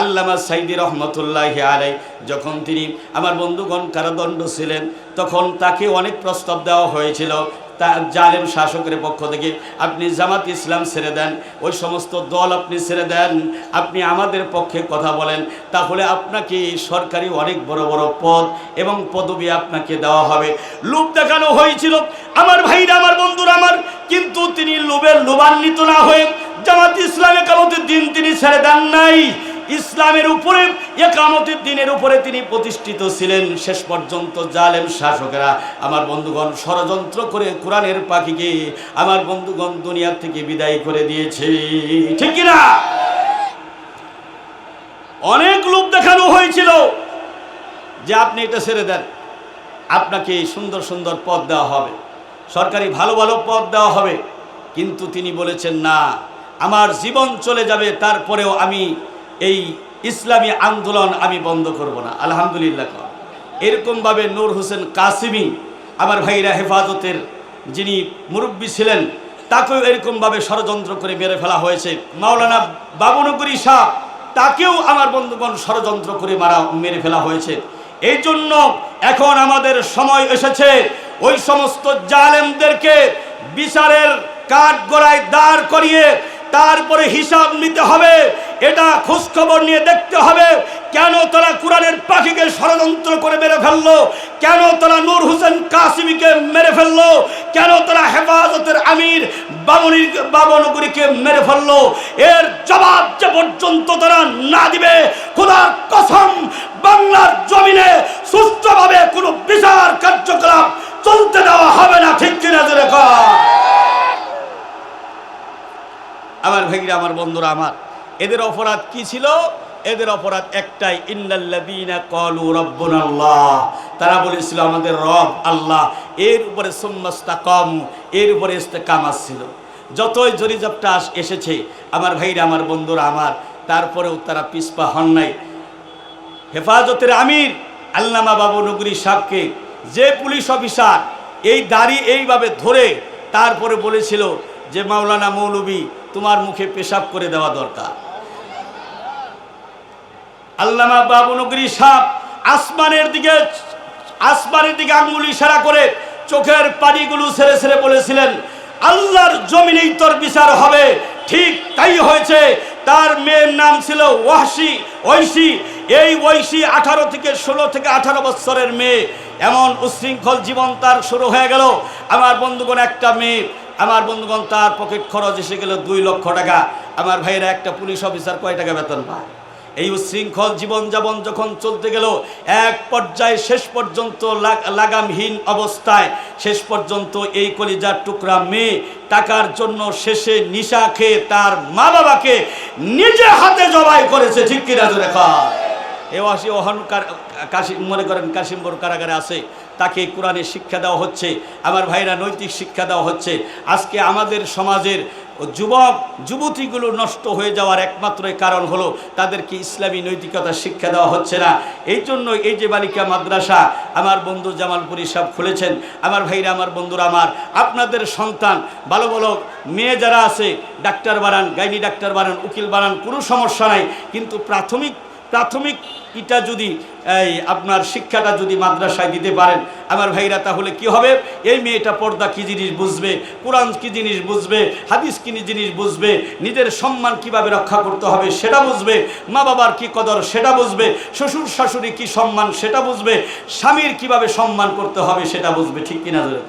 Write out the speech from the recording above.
আল্লামা সাইদি রহমতুল্লাহ আলাই যখন তিনি আমার বন্ধুগণ কারাদণ্ড ছিলেন, তখন তাকে অনেক প্রস্তাব দেওয়া হয়েছিল। তা জালেম শাসকের পক্ষ থেকে, আপনি জামাত ইসলাম ছেড়ে দেন, ওই সমস্ত দল আপনি ছেড়ে দেন, আপনি আমাদের পক্ষে কথা বলেন, তাহলে আপনাকে সরকারি অনেক বড় বড় পদ এবং পদবি আপনাকে দেওয়া হবে। লোভ দেখানো হয়েছিল। আমার ভাইরা, আমার বন্ধুরা, আমার, কিন্তু তিনি লোভের লোভান্বিত না হয়ে জামাত ইসলামে কামতের দিন তিনি ছেড়ে দেন নাই। ইসলামের উপরে, একামতের দিনের উপরে তিনি প্রতিষ্ঠিত ছিলেন। শেষ পর্যন্ত জালেম শাসকেরা আমার বন্ধুগণ ষড়যন্ত্র করে কোরআনের পাখিকে আমার বন্ধুগণ দুনিয়ার থেকে বিদায় করে দিয়েছে। ঠিক কিনা? অনেক লোক দেখানো হয়েছিল যে আপনি এটা ছেড়ে দেন। আপনাকে সুন্দর সুন্দর পদ দেওয়া হবে। সরকারি ভালো ভালো পদ দেওয়া হবে। কিন্তু তিনি বলেছেন, না, আমার জীবন চলে যাবে, তারপরেও আমি এই ইসলামী আন্দোলন আমি বন্ধ করব না। আলহামদুলিল্লাহ এরকমভাবে নূর হোসেন কাসিমি, আমার ভাইরা হেফাজতের যিনি মুরব্বী ছিলেন, তাকেও এরকমভাবে ষড়যন্ত্র করে মেরে ফেলা হয়েছে। মাওলানা বাবনগরী শাহ, তাকেও আমার বন্ধুগণ ষড়যন্ত্র করে মারা, মেরে ফেলা হয়েছে। এই জন্য এখন আমাদের সময় এসেছে, ওই সমস্ত জালেমদেরকে বিচারের কাঠ গড়ায় দাঁড় করিয়ে তারপরে হিসাব নিতে হবে। এটা খোঁজখবর নিয়ে দেখতে হবে, কেন তারা কোরআনের পাখিকে ষড়যন্ত্র করে মেরে ফেলল? কেন তারা নূর হোসেন কাসিমিকে মেরে ফেলল? কেন তারা হেফাজতের আমির বামনির বাবনগরীকে মেরে ফেলল? এর জবাব যে পর্যন্ত তারা না দিবে, খোদার কসম, বাংলার জমিনে সুষ্ঠুভাবে কোনো বিচার কার্যকলাপ চলতে দেওয়া হবে না, ঠিক কিনা জোরে কর আমার ভাইরা, আমার বন্ধুরা, আমার এদের অপরাধ কি ছিল? এদের অপরাধ একটাই, ইন্নাল্লাযীনা ক্বালু রাব্বুনাল্লাহ। তারা বলেছিল, আমাদের রব আল্লাহ এর উপরে সুম্মাস্তাকাম, এর উপরে ইস্তেকামাত ছিল। যতই জরিজপটা এসেছে, আমার ভাইরা, আমার বন্ধুরা, আমার, তারপরেও তারা পিছপা হন নাই। হেফাজতের আমির আল্লামা বাবু নগরী সাহকে যে পুলিশ অফিসার এই দাড়ি এইভাবে ধরে তারপরে বলেছিল যে, মাওলানা মৌলবী, তোমার মুখে পেশাব করে দেওয়া দরকার। আল্লামা বাবু নগরী সাহ আসমানের দিকে আসমানের দিকে আঙ্গুল ইশারা করে চোখের পানিগুলো ছেড়ে ছেড়ে বলেছিলেন, আল্লাহর জমিনেই তোর বিচার হবে। ঠিক তাই হয়েছে, তার মেয়ের নাম ছিল ওয়াসি ঐশী। এই ঐশী আঠারো থেকে ষোলো থেকে আঠারো বছরের মেয়ে। এমন উচ্ছৃঙ্খল জীবন তার শুরু হয়ে গেল। আমার বন্ধুগণ, একটা মেয়ে, আমার বন্ধুগণ, তার পকেট খরচ এসে গেল দুই লক্ষ টাকা। আমার ভাইয়েরা, একটা পুলিশ অফিসার কয় টাকা বেতন পায়? এই উশৃঙ্খল জীবনযাপন যখন চলতে গেল, এক পর্যায়ে শেষ পর্যন্ত লাগ- লাগামহীন অবস্থায়, শেষ পর্যন্ত এই কলিজার টুকরা মেয়ে টাকার জন্য শেষে নিশা খেয়ে তার মা বাবাকে নিজে হাতে জবাই করেছে, ঠিক কিনা জোরে? এ ওয়াসি অহংকার কাশিম মনে করেন কাশিমপুর কারাগারে আছে, তাকে কোরআনে শিক্ষা দেওয়া হচ্ছে, আমার ভাইরা নৈতিক শিক্ষা দেওয়া হচ্ছে। আজকে আমাদের সমাজের যুবক, যুবতীগুলো নষ্ট হয়ে যাওয়ার একমাত্র কারণ হলো তাদেরকে ইসলামী নৈতিকতা শিক্ষা দেওয়া হচ্ছে না। এই জন্য এই যে বালিকা মাদ্রাসা, আমার বন্ধু জামালপুরি সাহেব খুলেছেন, আমার ভাইরা, আমার বন্ধুরা আমার, আপনাদের সন্তান, ভালো ভালো মেয়ে যারা আছে, ডাক্তার বানান, গাইনি ডাক্তার বানান, উকিল বানান, কোনো সমস্যা নাই, কিন্তু প্রাথমিক প্রাথমিক ইটা যদি, এই আপনার শিক্ষাটা যদি মাদ্রাসায় দিতে পারেন, আমার ভাইরা তাহলে কি হবে? এই মেয়েটা পর্দা কি জিনিস বুঝবে? কোরআন কি জিনিস বুঝবে? হাদিস কি জিনিস বুঝবে? নিজের সম্মান কীভাবে রক্ষা করতে হবে সেটা বুঝবে? মা বাবার কী কদর সেটা বুঝবে? শ্বশুর শাশুড়ি কী সম্মান সেটা বুঝবে? স্বামীর কীভাবে সম্মান করতে হবে সেটা বুঝবে? ঠিক কিনা ধরে?